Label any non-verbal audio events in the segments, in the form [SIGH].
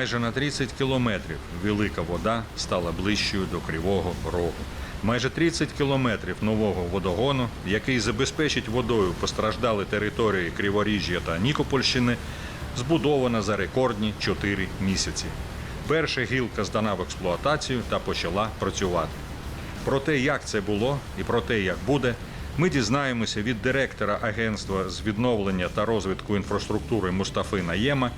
Майже на 30 кілометрів велика вода стала ближчою до Кривого Рогу. Майже 30 кілометрів нового водогону, який забезпечить водою постраждалі території Криворіжжя та Нікопольщини, збудовано за рекордні 4 місяці. Перша гілка здана в експлуатацію та почала працювати. Про те, як це було, і про те, як буде, ми дізнаємося від директора Агентства з відновлення та розвитку інфраструктури Мустафи Наєма,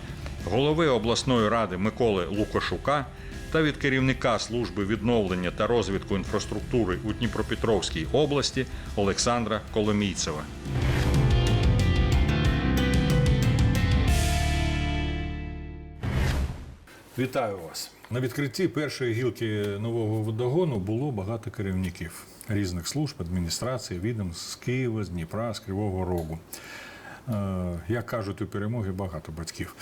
голови обласної ради Миколи Лукашука та від керівника служби відновлення та розвитку інфраструктури у Дніпропетровській області Олександра Коломійцева. Вітаю вас. На відкритті першої гілки нового водогону було багато керівників різних служб, адміністрації, відомств з Києва, з Дніпра, з Кривого Рогу. Е, Як кажуть, у перемоги багато батьків.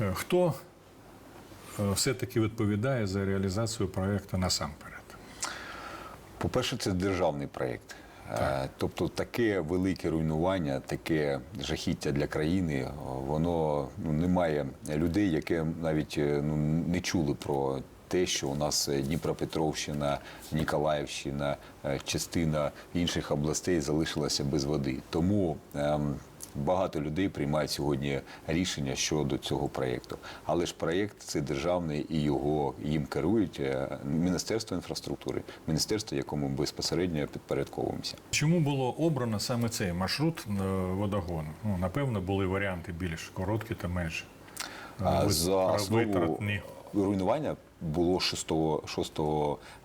Е, Хто е, все-таки відповідає за реалізацію проєкту насамперед? По-перше, це державний проєкт. Тобто таке велике руйнування, таке жахіття для країни, воно ну, немає людей, які навіть ну, не чули про те, що у нас Дніпропетровщина, Ніколаївщина, частина інших областей залишилася без води. Тому ем, Багато людей приймають сьогодні рішення щодо цього проєкту. Але ж проєкт це державний і його їм керують е, Міністерство інфраструктури, міністерство, якому ми безпосередньо підпорядковуємося. Чому було обрано саме цей маршрут е, водогону? Ну, напевно, були варіанти більш короткі та менш е, А за основу руйнування було 6, 6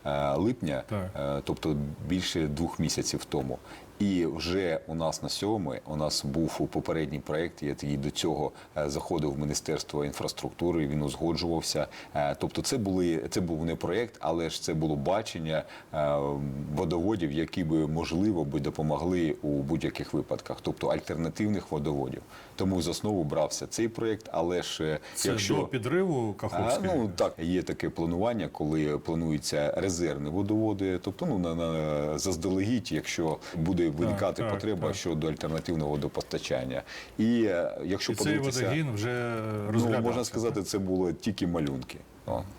е, липня, Так. тобто більше двох місяців тому. І вже у нас на сьомий, у нас був у попередній проєкт, який до цього е, заходив в Міністерство інфраструктури, він узгоджувався. Е, Тобто це, були, це був не проєкт, але ж це було бачення е, водоводів, які би, можливо, би допомогли у будь-яких випадках, тобто альтернативних водоводів. Тому з основу брався цей проєкт, але ж Це якщо до підриву а, ну так, є таке планування, коли плануються резервні водоводи, тобто ну на, на заздалегідь, якщо буде виникати так, потреба так. щодо альтернативного водопостачання. І е, якщо І цей подивитися, водогін вже ну, можна сказати, це було тільки малюнки.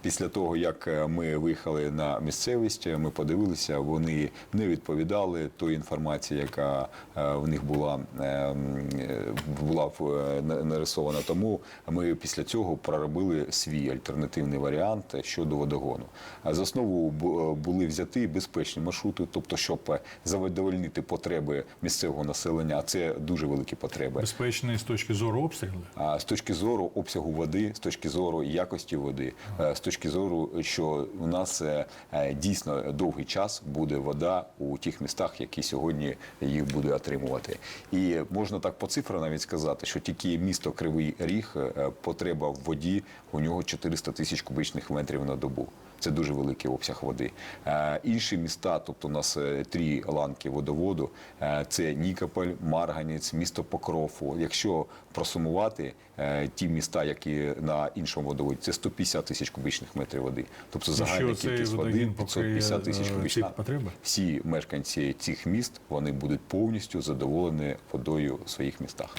Після того, як е, ми виїхали на місцевість, ми подивилися, вони не відповідали той інформації, яка е, в них була, е, м, е, була нарисована. Тому ми після цього проробили свій альтернативний варіант щодо водогону. За основу були взяті безпечні маршрути, тобто, щоб задовольнити потреби місцевого населення, а це дуже великі потреби. Безпечний з точки зору обстрілу. А з точки зору обсягу води, з точки зору якості води, з точки зору, що у нас е, е, дійсно довгий час буде вода у тих містах, які сьогодні їх буде отримувати. І можна так по цифрам навіть сказати, що тільки місто Кривий Ріг е, потреба в воді у нього 400 тисяч кубічних метрів на добу. Це дуже великий обсяг води. Е, інші міста, тобто у нас е, три ланки водоводу: е, це Нікополь, Марганець, місто Покров. Якщо просумувати ті міста, які на іншому водоводі, це 150 тисяч кубічних метрів води. Тобто загальна кількість води водогін 550 тисяч кубічних. Всі мешканці цих міст вони будуть повністю задоволені водою в своїх містах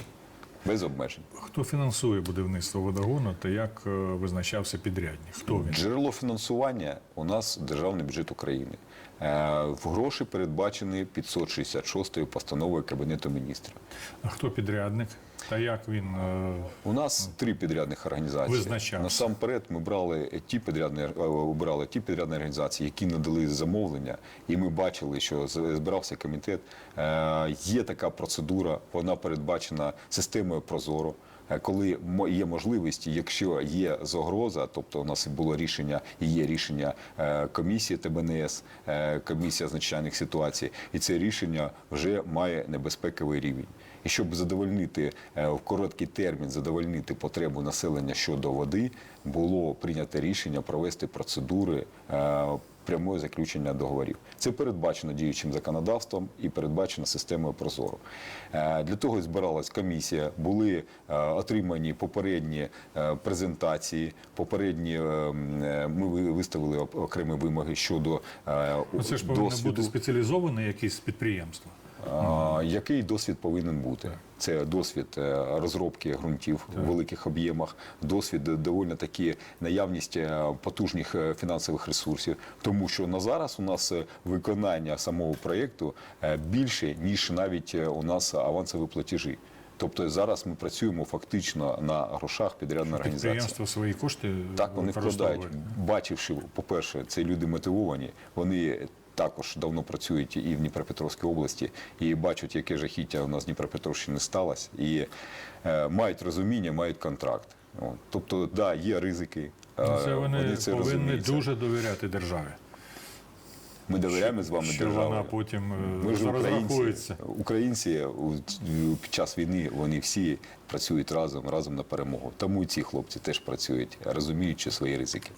без обмежень. Хто фінансує будівництво водогону та як е, визначався підрядник? Хто він? Джерело фінансування у нас державний бюджет України. Е, В гроші передбачені 566 постановою Кабінету міністрів. А хто підрядник? Та як він е, У нас три підрядних організації. Визначався. Насамперед ми брали ті підрядні е, обрали ті підрядні організації, які надали замовлення, і ми бачили, що збирався комітет. Е, Є така процедура, вона передбачена системою Прозоро. Коли є можливість, якщо є загроза, тобто у нас було рішення і є рішення комісії ТБНС, комісія з надзвичайних ситуацій, і це рішення вже має небезпековий рівень. І щоб задовольнити е, в короткий термін задовольнити потребу населення щодо води, було прийнято рішення провести процедури е, прямого заключення договорів. Це передбачено діючим законодавством і передбачено системою Прозоро. Е, Для того збиралась комісія, були отримані попередні презентації, попередні ми виставили окремі вимоги щодо це ж повинно досвіду. бути спеціалізоване якесь підприємство. Який досвід повинен бути? Це досвід е, розробки ґрунтів у великих об'ємах, досвід доволі таки наявність е, потужних е, фінансових ресурсів, тому що на зараз у нас виконання самого проєкту більше ніж навіть у нас авансові платежі. Тобто зараз ми працюємо фактично на грошах підрядної організації. Підприємство свої кошти Так, вони вкладають, бачивши, по-перше, це люди мотивовані. Вони також давно працюють і в Дніпропетровській області, і бачать, яке жахіття у нас в Дніпропетровщині сталося, і е, мають розуміння, мають контракт. От. Тобто, да, є ризики. Ну, е, Це вони, повинні розуміють. дуже довіряти державі. Ми довіряємо з вами що державі. вона потім е, Ми ж українці, розрахується. українці під час війни вони всі працюють разом, разом на перемогу. Тому і ці хлопці теж працюють, розуміючи свої ризики.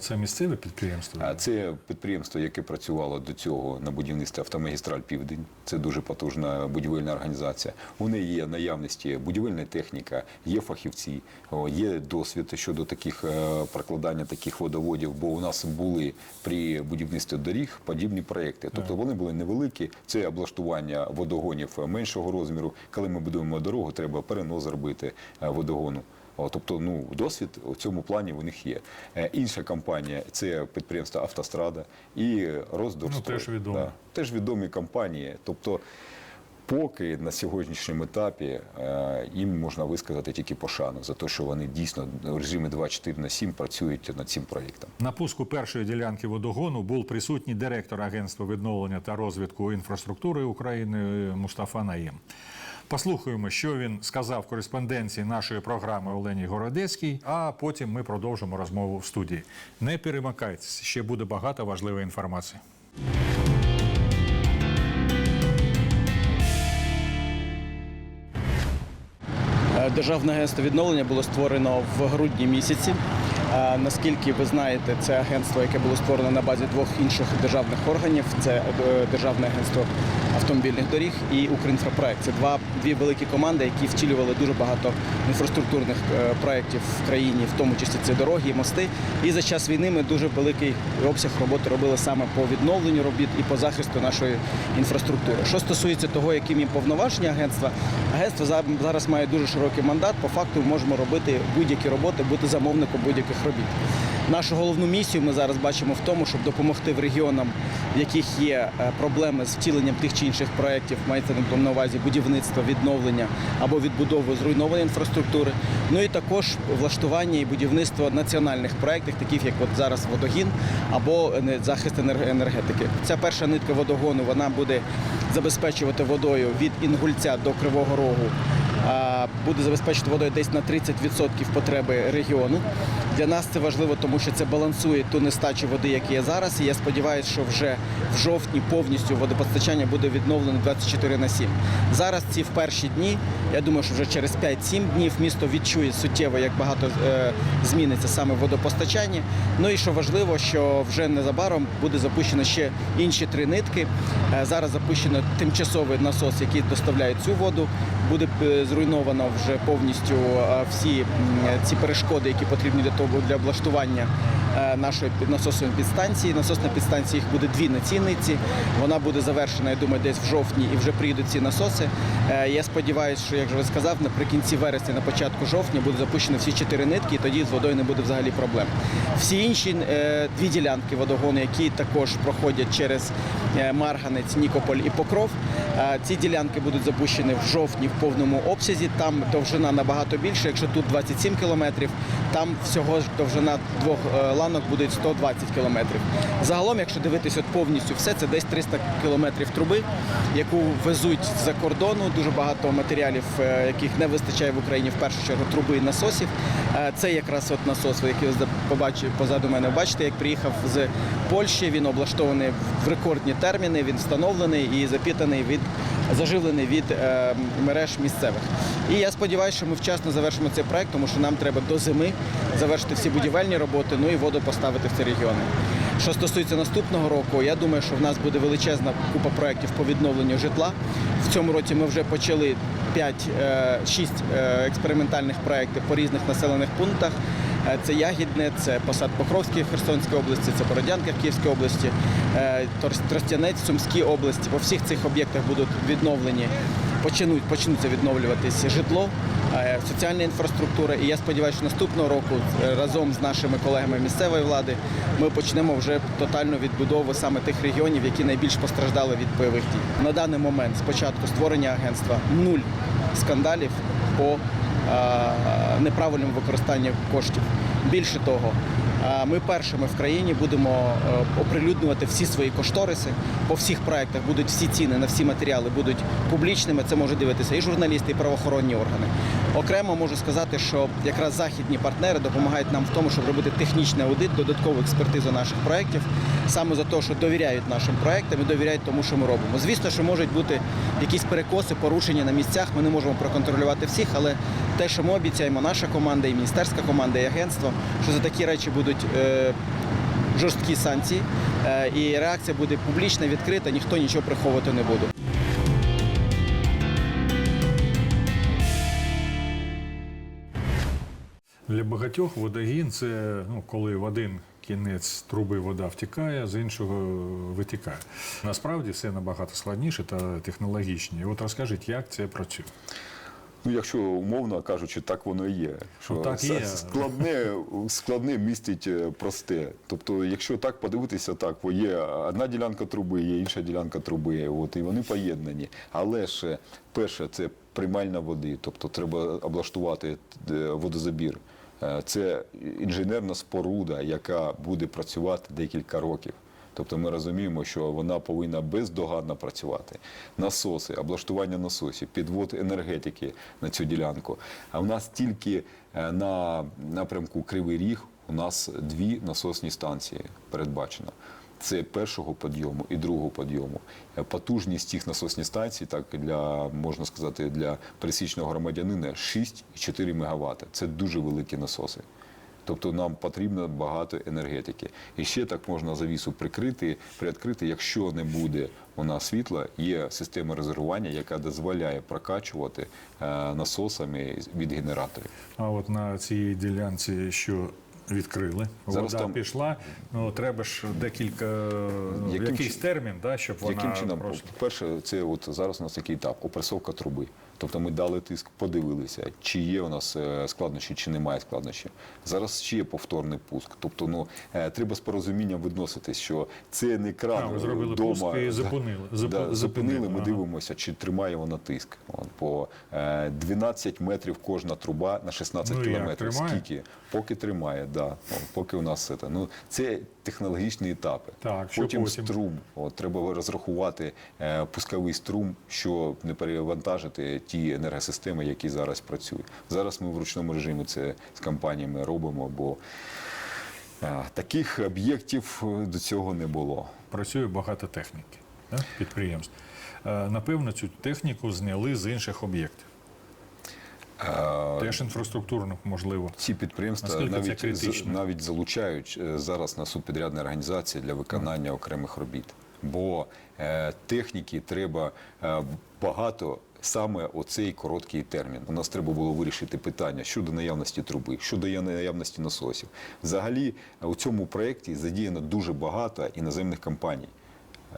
Це місцеве підприємство. А Це підприємство, яке працювало до цього на будівництві автомагістраль Південь. Це дуже потужна будівельна організація. У неї є наявності будівельна техніка, є фахівці, є досвід щодо таких е, прокладання таких водоводів. Бо у нас були при будівництві доріг подібні проекти. Тобто вони були невеликі. Це облаштування водогонів меншого розміру. Коли ми будуємо дорогу, треба перенос зробити е, водогону. О, Тобто, ну досвід у цьому плані у них є. Е, Інша компанія це підприємство Автострада і Роздорстрой. Ну, теж відомо. Да, теж відомі компанії. Тобто, поки на сьогоднішньому етапі е, їм можна висказати тільки пошану за те, що вони дійсно в режимі 24 на 7 працюють над цим проєктом. На пуску першої ділянки водогону був присутній директор Агентства відновлення та розвитку інфраструктури України Мустафа Наєм. Послухаємо, що він сказав кореспонденції нашої програми Олені Городецькій, а потім ми продовжимо розмову в студії. Не перемикайтесь, ще буде багато важливої інформації. Е, Державне агентство відновлення було створено в грудні місяці. Наскільки ви знаєте, це агентство, яке було створено на базі двох інших державних органів: це е, Державне агентство автомобільних доріг і Укрінфропроект. Це два дві великі команди, які втілювали дуже багато інфраструктурних е, проєктів в країні, в тому числі це дороги, і мости. І за час війни ми дуже великий обсяг роботи робили саме по відновленню робіт і по захисту нашої інфраструктури. Що стосується того, яким є повноваження агентства, агентство зараз має дуже широкий мандат. По факту можемо робити будь-які роботи, бути замовником будь-яких робіт. Нашу головну місію ми зараз бачимо в тому, щоб допомогти в регіонам, в яких є е, проблеми з втіленням тих чи інших проєктів, мається на увазі будівництво, відновлення або відбудову зруйнованої інфраструктури. Ну і також влаштування і будівництво національних проєктів, таких як от зараз водогін або е, захист енергетики. Ця перша нитка водогону вона буде забезпечувати водою від Інгульця до Кривого Рогу буде забезпечити водою десь на 30% потреби регіону. Для нас це важливо, тому що це балансує ту нестачу води, яка є зараз. І я сподіваюся, що вже в жовтні повністю водопостачання буде відновлено 24 на 7. Зараз ці в перші дні, я думаю, що вже через 5-7 днів місто відчує суттєво, як багато е, зміниться саме водопостачання. Ну і що важливо, що вже незабаром буде запущено ще інші три нитки. Е, зараз запущено тимчасовий насос, який доставляє цю воду. Буде е, зруйновано вже повністю всі ці перешкоди, які потрібні для того для облаштування нашої під- насосної підстанції. Насосна підстанція їх буде дві на цій нитці. Вона буде завершена, я думаю, десь в жовтні і вже приїдуть ці насоси. Е, Я сподіваюся, що як вже сказав, наприкінці вересня, на початку жовтня буде запущено всі чотири нитки, і тоді з водою не буде взагалі проблем. Всі інші е, дві ділянки водогону, які також проходять через е, Марганець, Нікополь і Покров. е, Ці ділянки будуть запущені в жовтні в повному обсязі. Там довжина набагато більше. Якщо тут 27 кілометрів, там всього ж довжина двох е, ланок буде 120 кілометрів. Загалом, якщо дивитись от повністю все, це десь 300 кілометрів труби, яку везуть з-за кордону. Дуже багато матеріалів, е, яких не вистачає в Україні, в першу чергу труби і насосів. Е, Це якраз от насос, який ви побачив позаду мене. Бачите, як приїхав з Польщі. Він облаштований в рекордні терміни. Він встановлений і запітаний від заживлений від е, мереж місцевих. І я сподіваюся, що ми вчасно завершимо цей проект, тому що нам треба до зими завершити всі будівельні роботи, ну і воду поставити в ці регіони. Що стосується наступного року, я думаю, що в нас буде величезна купа проєктів по відновленню житла. В цьому році ми вже почали 5-6 експериментальних проєктів по різних населених пунктах. Е, Це Ягідне, це Посад Покровський в Херсонській області, це Бородянка в Київській області, е, Тростянець в Сумській області. По всіх цих об'єктах будуть відновлені, почнуть, почнуться відновлюватися житло, е, соціальна інфраструктура. І я сподіваюся, що наступного року разом з нашими колегами місцевої влади ми почнемо вже тотальну відбудову саме тих регіонів, які найбільш постраждали від бойових дій. На даний момент, з початку створення агентства, нуль скандалів по е, неправильному використанню коштів. Більше того, е, ми першими в країні будемо е, оприлюднювати всі свої кошториси. По всіх проектах будуть всі ціни на всі матеріали будуть публічними. Це можуть дивитися і журналісти, і правоохоронні органи. Окремо можу сказати, що якраз західні партнери допомагають нам в тому, щоб робити технічний аудит, додаткову експертизу наших проєктів, саме за те, що довіряють нашим проєктам і довіряють тому, що ми робимо. Звісно, що можуть бути якісь перекоси, порушення на місцях. Ми не можемо проконтролювати всіх, але те, що ми обіцяємо, наша команда, і міністерська команда, і агентство, що за такі речі будуть. Е- Жорсткі санкції, е, і реакція буде публічна, відкрита, ніхто нічого приховувати не буде. Для багатьох водогін це ну, коли в один кінець труби вода втікає, з іншого витікає. Насправді все набагато складніше та технологічніше. От розкажіть, як це працює? Ну, якщо умовно кажучи, так воно і є. Що Ну, так і є. Складне, складне містить е, просте. Тобто, якщо так подивитися, так бо є одна ділянка труби, є інша ділянка труби, от, і вони поєднані. Але ж е, перше, це приймальна води, тобто треба облаштувати е, водозабір. Це інженерна споруда, яка буде працювати декілька років. Тобто ми розуміємо, що вона повинна бездоганно працювати. Насоси, облаштування насосів, підвод енергетики на цю ділянку. А в нас тільки е, на напрямку Кривий Ріг у нас дві насосні станції передбачено. Це першого підйому і другого підйому. Е, Потужність цих насосних станцій, так для можна сказати, для пересічного громадянина 6,4 МВт. Це дуже великі насоси. Тобто нам потрібно багато енергетики. І ще так можна завісу прикрити, приоткрити, якщо не буде у нас світла, є система резервування, яка дозволяє прокачувати е, насосами від генераторів. А от на цій ділянці, що відкрили, Зараз вода там- пішла. Ну треба ж декілька ну, Яким якийсь чи- термін, да, щоб вона Яким чином? просто Перше, це от зараз у нас такий етап опресовка труби. Тобто ми дали тиск, подивилися, чи є у нас е, складнощі, чи немає складнощів. Зараз ще є повторний пуск. Тобто, ну е, треба з порозумінням відноситись, що це не кран А, зробили дома. пуск і [LAUGHS] зупинили. Зупи- да, зупинили. Ми ага. дивимося, чи тримає вона тиск. По е, 12 метрів кожна труба на 16 Ну, кілометрів. Скільки? Поки тримає, да. Поки у нас це. Ну це технологічні етапи. Так, що потім, потім? струм. От, треба розрахувати е, пусковий струм, щоб не перевантажити ті енергосистеми, які зараз працюють. Зараз ми в ручному режимі це з компаніями робимо, бо е, таких об'єктів е, до цього не було. працює багато техніки, да, підприємств. Е, Напевно, цю техніку зняли з інших об'єктів. Е, Теж інфраструктурних, можливо. Ці підприємства Наскільки навіть, навіть залучають е, зараз на субпідрядні організації для виконання окремих робіт. Бо е, техніки треба багато саме оцей короткий термін. У нас треба було вирішити питання щодо наявності труби, щодо наявності насосів. Взагалі у цьому проєкті задіяно дуже багато іноземних компаній.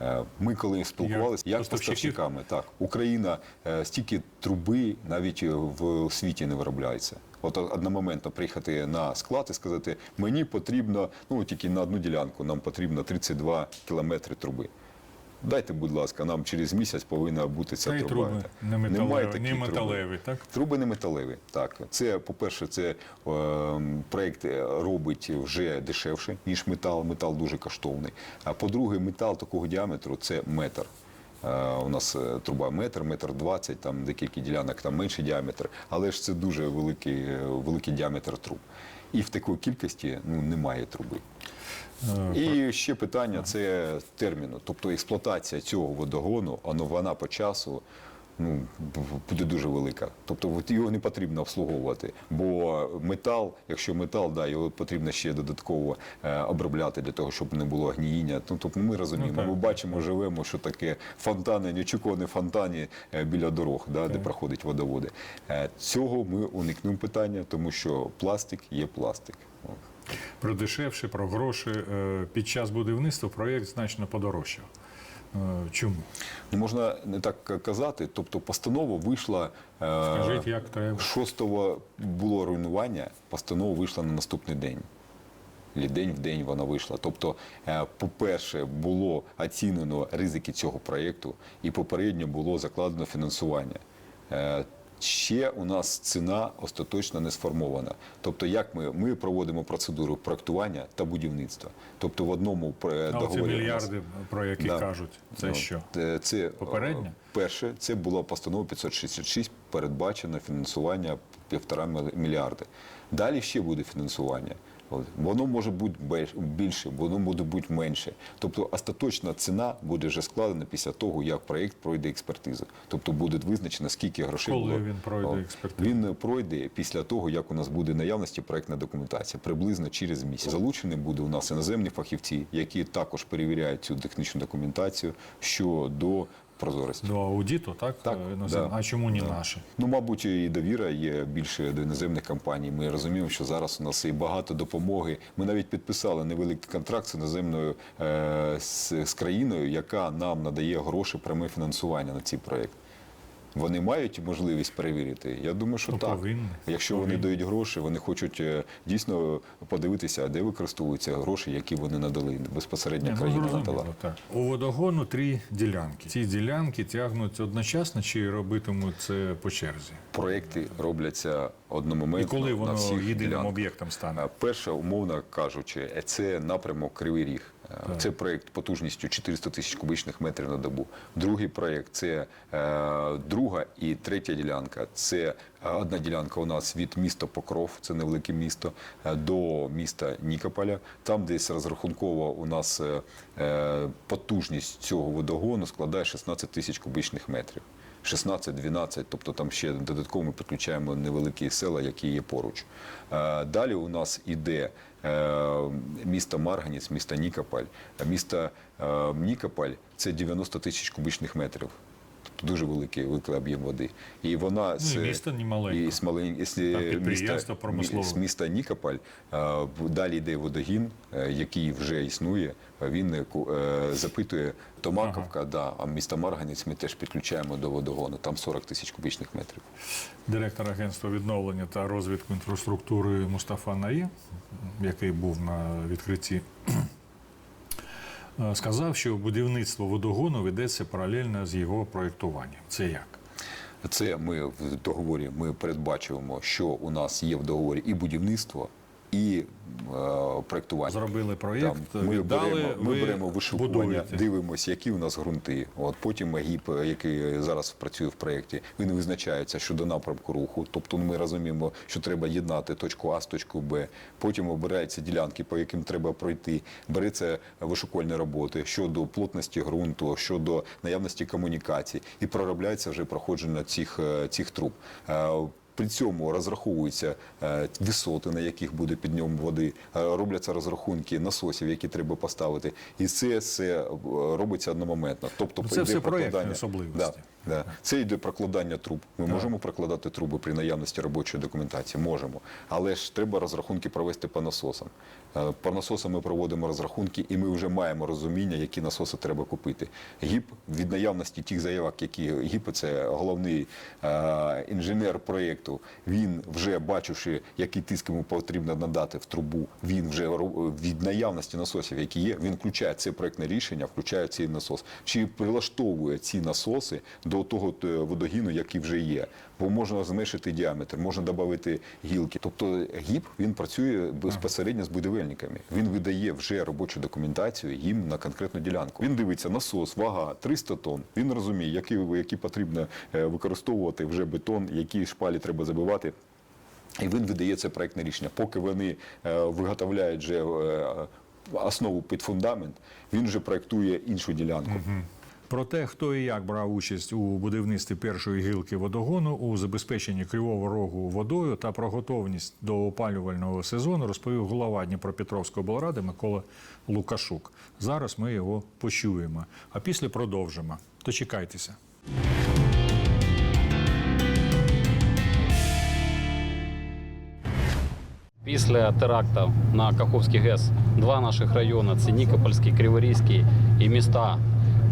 Е, Ми коли спілкувалися, як поставщиками, так Україна е, стільки труби навіть е, в світі не виробляється. От одномоментно приїхати на склад і сказати, мені потрібно, ну тільки на одну ділянку, нам потрібно 32 кілометри труби. Дайте, будь ласка, нам через місяць повинна бути ця Та труба. труби не металеві, не металеві, так? Труби не металеві. Так, це, по-перше, це е, проєкт робить вже дешевше, ніж метал. Метал дуже коштовний. А по-друге, метал такого діаметру це метр. Е, У нас е, труба метр, метр двадцять, там декілька ділянок, там менший діаметр, але ж це дуже великий, е, великий діаметр труб. І в такій кількості ну, немає труби. Е, І ще питання це терміну. Тобто експлуатація цього водогону, воно- вона по часу ну, буде дуже велика. Тобто його не потрібно обслуговувати. Бо метал, якщо метал, да, його потрібно ще додатково е, обробляти для того, щоб не було гніїння. Ну, тобто ми розуміємо, Ну, ми бачимо, живемо, що таке фонтани, неочікувані фонтані е, біля дорог, да, де проходять водоводи. Е, Цього ми уникнемо питання, тому що пластик є пластик. Про дешевше, про гроші. Під час будівництва проєкт значно подорожчав. Е, Чому? Не можна не так казати. Тобто постанова вийшла. е, Скажіть, як треба? 6 було руйнування, постанова вийшла на наступний день. День в день вона вийшла. Тобто, е, по-перше, було оцінено ризики цього проєкту, і попередньо було закладено фінансування. Ще у нас ціна остаточно не сформована. Тобто, як ми, ми проводимо процедуру проектування та будівництва. Тобто, в одному е, А договорі нас- мільярди, про які Да. кажуть, це Ну, що? е, Це Попереднє? е, Перше, це була постанова 566, передбачено фінансування півтора міль- мільярди. Далі ще буде фінансування. Воно може бути більше, воно може бути менше. Тобто остаточна ціна буде вже складена після того, як проєкт пройде експертизу. Тобто буде визначено, скільки грошей Коли було. він пройде експертизу? Він пройде після того, як у нас буде наявності проєктна документація, приблизно через місяць. Залучені буде у нас іноземні фахівці, які також перевіряють цю технічну документацію щодо прозорості. До аудиту, так? Так, Е, да, а чому не да. наші? Ну, мабуть, і довіра є більше до іноземних компаній. Ми розуміємо, що зараз у нас і багато допомоги. Ми навіть підписали невеликий контракт з іноземною е, з, країною, яка нам надає гроші пряме фінансування на цей проєкт. Вони мають можливість перевірити. Я думаю, що Ну, так. повинні. Якщо вони дають гроші, вони хочуть е, дійсно подивитися, де використовуються гроші, які вони надали безпосередньо Ні, ну, країна надала. так. У водогону три ділянки. Ці ділянки тягнуть одночасно чи робитимуть це по черзі? Проекти робляться одномоментно І коли на воно всіх єдиним ділянках. об'єктом стане? А Перше, умовно кажучи, це напрямок Кривий Ріг. Це проєкт потужністю 400 тисяч кубічних метрів на добу. Другий проєкт це е, друга і третя ділянка. Це е, одна ділянка у нас від міста Покров, це невелике місто, е, до міста Нікополя. Там десь розрахунково у нас потужність цього водогону складає 16 тисяч кубічних метрів. 16-12, тобто там ще додатково ми підключаємо невеликі села, які є поруч. Далі у нас іде е, міста місто Нікополь. Е, Місто е, Нікополь це 90 тисяч кубічних метрів. Дуже великий, об'єм води. І вона з, Ну, місто не маленьке. і з малень- з, е, міста, з міста Нікополь. Далі йде водогін, е, який вже існує. Він е, запитує Томаковка, да, а місто Марганець ми теж підключаємо до водогону. Там 40 тисяч кубічних метрів. Директор агентства відновлення та розвитку інфраструктури Мустафа Наї, який був на відкритті, сказав, що будівництво водогону ведеться паралельно з його проєктуванням. Це як? Це ми в договорі ми передбачуємо, що у нас є в договорі і будівництво, і е, проектування. Зробили проєкт, Там ми віддали, беремо, ми ви беремо вишукування, будуєте. дивимося, які у нас ґрунти. От потім ГІП, який зараз працює в проєкті, він визначається щодо напрямку руху. Тобто ми розуміємо, що треба єднати точку А з точкою Б. Потім обираються ділянки, по яким треба пройти. Береться вишукувальні роботи щодо плотності ґрунту, щодо наявності комунікацій, і проробляється вже проходження цих, е, цих труб. При цьому розраховуються е, висоти, на яких буде підйом води, е, робляться розрахунки насосів, які треба поставити, і це все е, робиться одномоментно. Тобто Ну, це все прокладання- особливості. Да, да. Це йде прокладання труб. Ми можемо прокладати труби при наявності робочої документації, можемо. Але ж треба розрахунки провести по насосам. Е, По насосам ми проводимо розрахунки, і ми вже маємо розуміння, які насоси треба купити. ГІП від наявності тих заявок, які ГІП це головний е, інженер проєкту. Він вже бачивши, який тиск йому потрібно надати в трубу. Він вже від наявності насосів, які є, він включає це проєктне рішення, включає цей насос. Чи прилаштовує ці насоси до того е, водогіну, який вже є. Бо можна зменшити діаметр, можна додати гілки. Тобто ГІП він працює безпосередньо з будівельниками. Він видає вже робочу документацію їм на конкретну ділянку. Він дивиться насос, вага 300 тонн. Він розуміє, який, який потрібно е, використовувати вже бетон, які шпалі треба забивати. І він видає це проектне рішення. Поки вони е, виготовляють вже основу під фундамент, він вже проектує іншу ділянку. Про те, хто і як брав участь у будівництві першої гілки водогону, у забезпеченні Кривого Рогу водою та про готовність до опалювального сезону розповів голова Дніпропетровської облради Микола Лукашук. Зараз ми його почуємо, а після продовжимо. Дочекайтеся. Після теракту на Каховський ГЕС два наших райони це Нікопольський, Криворізький і міста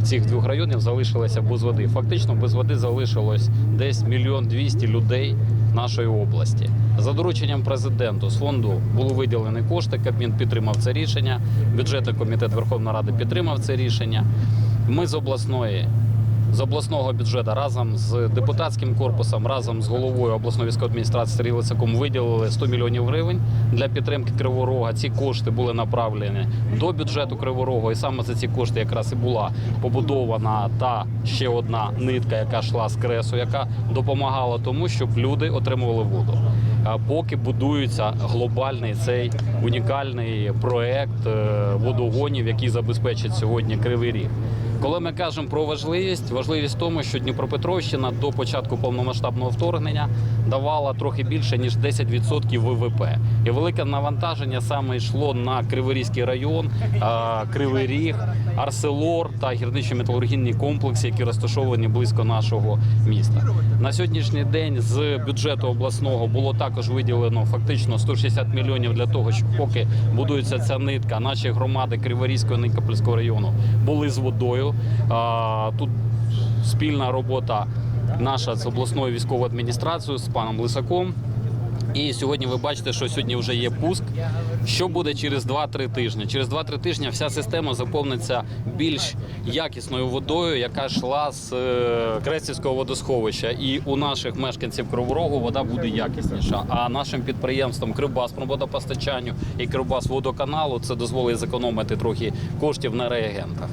цих двох районів залишилася без води. Фактично без води залишилось десь мільйон двісті людей нашої області. За дорученням президенту з фонду були виділені кошти. Кабмін підтримав це рішення. Бюджетний комітет Верховної Ради підтримав це рішення. Ми з обласної з обласного бюджету разом з депутатським корпусом, разом з головою обласної військової адміністрації Сергієм Лисаком виділили 100 мільйонів гривень для підтримки Кривого Рога. Ці кошти були направлені до бюджету Кривого Рогу, і саме за ці кошти якраз і була побудована та ще одна нитка, яка йшла з кресу, яка допомагала тому, щоб люди отримували воду. Поки будується глобальний цей унікальний проект е, водогонів, який забезпечить сьогодні Кривий Ріг. Коли ми кажемо про важливість, важливість в тому, що Дніпропетровщина до початку повномасштабного вторгнення давала трохи більше ніж 10% ВВП. І велике навантаження саме йшло на Криворізький район, Кривий Ріг, Арселор та гірничо-металургійні комплекси, які розташовані близько нашого міста. На сьогоднішній день з бюджету обласного було також виділено фактично 160 мільйонів для того, щоб поки будується ця нитка, наші громади Криворізького Никопольського району були з водою. Тут спільна робота наша з обласною військовою адміністрацією з паном Лисаком. І сьогодні ви бачите, що сьогодні вже є пуск. Що буде через 2-3 тижні? Через 2-3 тижні вся система заповниться більш якісною водою, яка йшла з е, Крестівського водосховища. І у наших мешканців Кривого Рогу вода буде якісніша. А нашим підприємствам Кривбас водопостачанню і Кривбас водоканалу це дозволить зекономити трохи коштів на реагентах.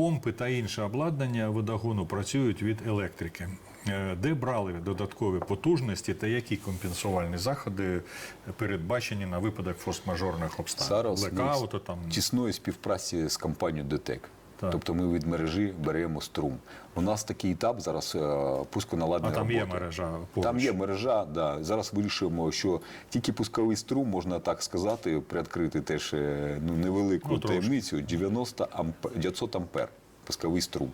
Помпи та інше обладнання водогону працюють від електрики. Е, Де брали додаткові потужності та які компенсувальні заходи передбачені на випадок форс-мажорних обставин? Зараз в тісної співпраці з компанією ДТЕК. Так. Тобто ми від мережі беремо струм. У нас такий етап зараз е, пусконаладної а там є мережа поруч. Там є мережа, да. Зараз вирішуємо, що тільки пусковий струм, можна так сказати, приоткрити теж е, ну, невелику Ну, таємницю 90 амп... 900 ампер пусковий струм.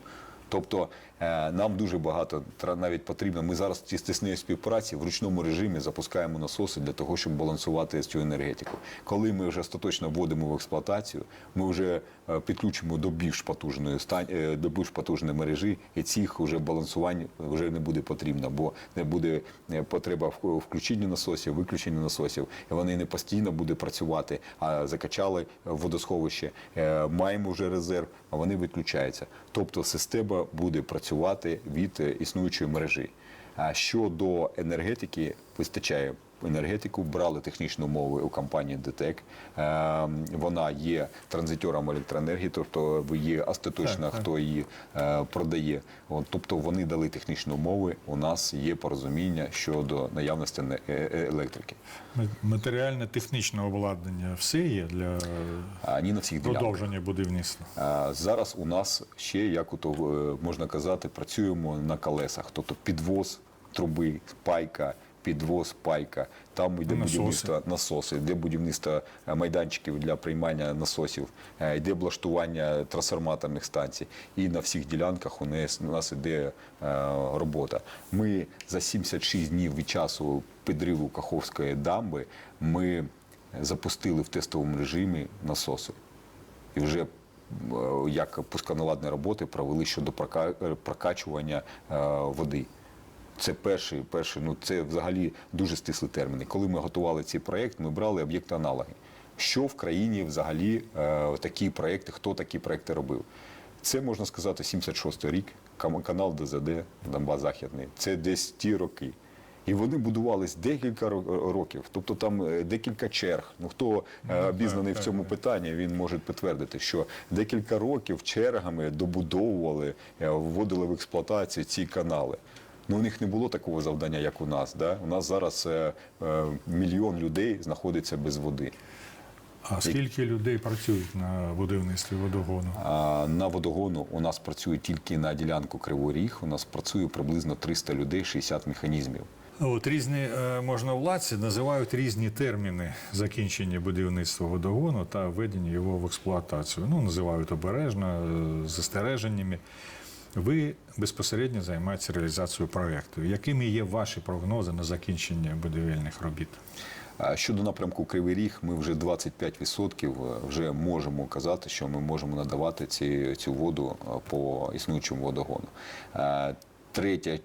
Тобто нам дуже багато навіть потрібно. Ми зараз в тісній співпраці в ручному режимі запускаємо насоси для того, щоб балансувати цю енергетику. Коли ми вже остаточно вводимо в експлуатацію, ми вже е, підключимо до більш потужної е, до більш потужної мережі, і цих вже балансувань вже не буде потрібно, бо не буде е, потреба в включенні насосів, виключенні насосів. І вони не постійно будуть працювати, а закачали водосховище, е, маємо вже резерв, а вони виключаються. Тобто система буде працювати від е, існуючої мережі. А щодо енергетики, вистачає енергетику, брали технічні умови у компанії ДТЕК. Е, Вона є транзитером електроенергії, тобто є остаточно, хто її е, продає. Тобто вони дали технічні умови. У нас є порозуміння щодо наявності е- е- електрики. М- Матеріально-технічне обладнання все є для А ні на всіх продовження будівництва. А Зараз у нас ще, як ото е, можна казати, працюємо на колесах, тобто підвоз труби, пайка, підвоз пайка. Там йде Насоси. будівництво насоси, йде будівництво е, майданчиків для приймання насосів, е, йде облаштування трансформаторних станцій. І на всіх ділянках у нас, у нас йде е, робота. Ми за 76 днів від часу підриву Каховської дамби ми запустили в тестовому режимі насоси і вже як пусконаладні роботи провели щодо прока- прокачування води. Це перший, перший, ну це взагалі дуже стислі терміни. Коли ми готували цей проєкт, ми брали об'єкти аналоги. Що в країні взагалі е, такі проєкти, хто такі проєкти робив? Це можна сказати 76-й рік, канал ДЗД, Донбас Західний. Це десь ті роки. І вони будувались декілька років, тобто там е, декілька черг. Ну хто е, обізнаний в цьому питанні, він може підтвердити, що декілька років чергами добудовували, е, вводили в експлуатацію ці канали. Ну, у них не було такого завдання, як у нас. Да? У нас зараз е, е, мільйон людей знаходиться без води. А скільки людей працюють на будівництві водогону? А на водогону у нас працює тільки на ділянку Кривий Ріг. У нас працює приблизно 300 людей, 60 механізмів. От різні е, можновладці називають різні терміни закінчення будівництва водогону та введення його в експлуатацію. Ну, називають обережно, е, застереженнями. Ви безпосередньо займаєтеся реалізацією проєкту. Якими є ваші прогнози на закінчення будівельних робіт? Щодо напрямку Кривий Ріг, ми вже 25% вже можемо казати, що ми можемо надавати ці, цю воду е, по існуючому водогону. Е, Третя,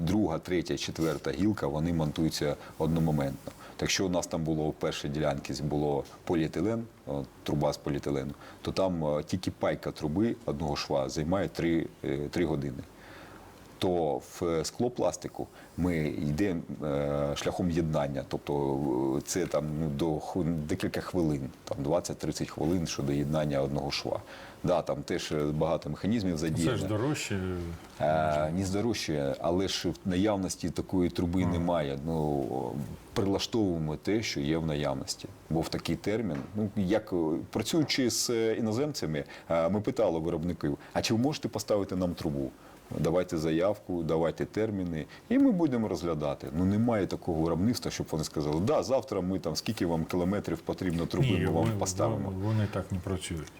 друга, третя, четверта гілка вони монтуються одномоментно. Так що у нас там було першій ділянці було поліетилен, е, труба з поліетилену, то там е, тільки пайка труби одного шва займає 3, 3 години то в склопластику ми йдемо е, шляхом єднання. Тобто е, це там ну, до декілька хвилин, там 20-30 хвилин щодо єднання одного шва. Да, там теж е, багато механізмів Це задіяно. ж дорожче. Е, Ні здорожчає, але ж в наявності такої труби немає. Ну прилаштовуємо те, що є в наявності. Бо в такий термін, ну як е, працюючи з е, іноземцями, е, ми питали виробників: а чи ви можете поставити нам трубу? Давайте заявку, давайте терміни, і ми будемо розглядати. Ну немає такого виробництва, щоб вони сказали, да, завтра ми там скільки вам кілометрів потрібно труби, ми вам вони- поставимо Вони так не працюють.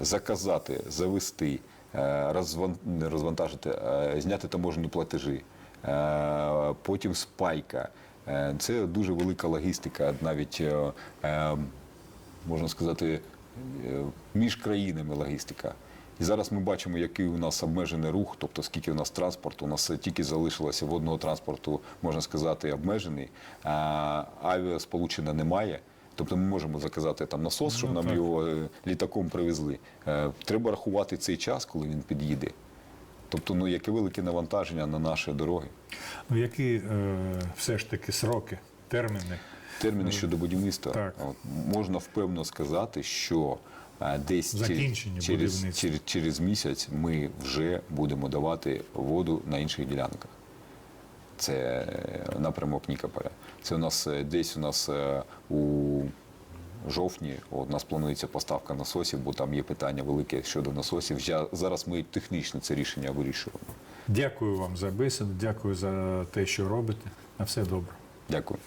заказати, завести, е, розвантажити, зняти таможені платежі, е, потім спайка. Е, Це дуже велика логістика, навіть можна сказати, між країнами логістика. І зараз ми бачимо, який у нас обмежений рух, тобто скільки у нас транспорту. У нас тільки залишилося водного транспорту, можна сказати, обмежений. А авіасполучення немає. Тобто ми можемо заказати там насос, щоб Ну, нам так. його е, літаком привезли. Е, Треба рахувати цей час, коли він під'їде. Тобто, ну яке велике навантаження на наші дороги. Ну, які е, все ж таки сроки, терміни? Терміни щодо будівництва так. от, можна впевнено сказати, що десь через, Закінчення через, через, через місяць ми вже будемо давати воду на інших ділянках. Це е, напрямок Нікополя. Це у нас е, десь у нас е, у жовтні от, у нас планується поставка насосів, бо там є питання велике щодо насосів. Я- Зараз ми технічно це рішення вирішуємо. Дякую вам за бесіду, дякую за те, що робите. На все добре. Дякую.